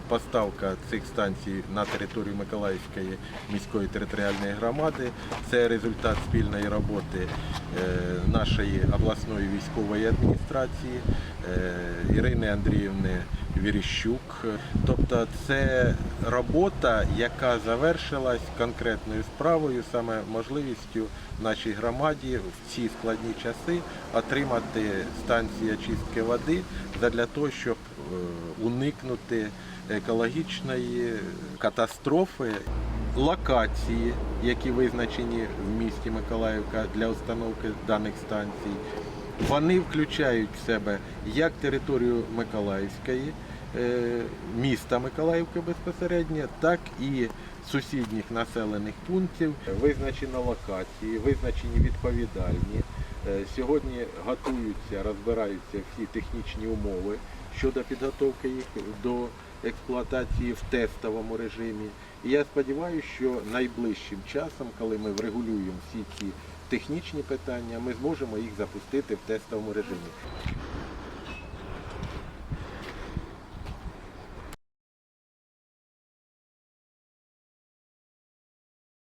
Поставка цих станцій на територію Миколаївської міської територіальної громади це результат спільної роботи е, нашої обласної військової адміністрації е, Ірини Андріївни Віріщук. Тобто це робота, яка завершилась конкретною справою, саме можливістю нашій громаді в ці складні часи отримати станції очистки води для того, щоб е, уникнути екологічної катастрофи. Локації, які визначені в місті Миколаївка для установки даних станцій, вони включають в себе як територію Миколаївської, е, міста Миколаївки безпосередньо, так і сусідніх населених пунктів. Визначено локації, визначені відповідальні. Е, Сьогодні готуються, розбираються всі технічні умови щодо підготовки їх до експлуатації в тестовому режимі. І я сподіваюся, що найближчим часом, коли ми врегулюємо всі ці технічні питання, ми зможемо їх запустити в тестовому режимі.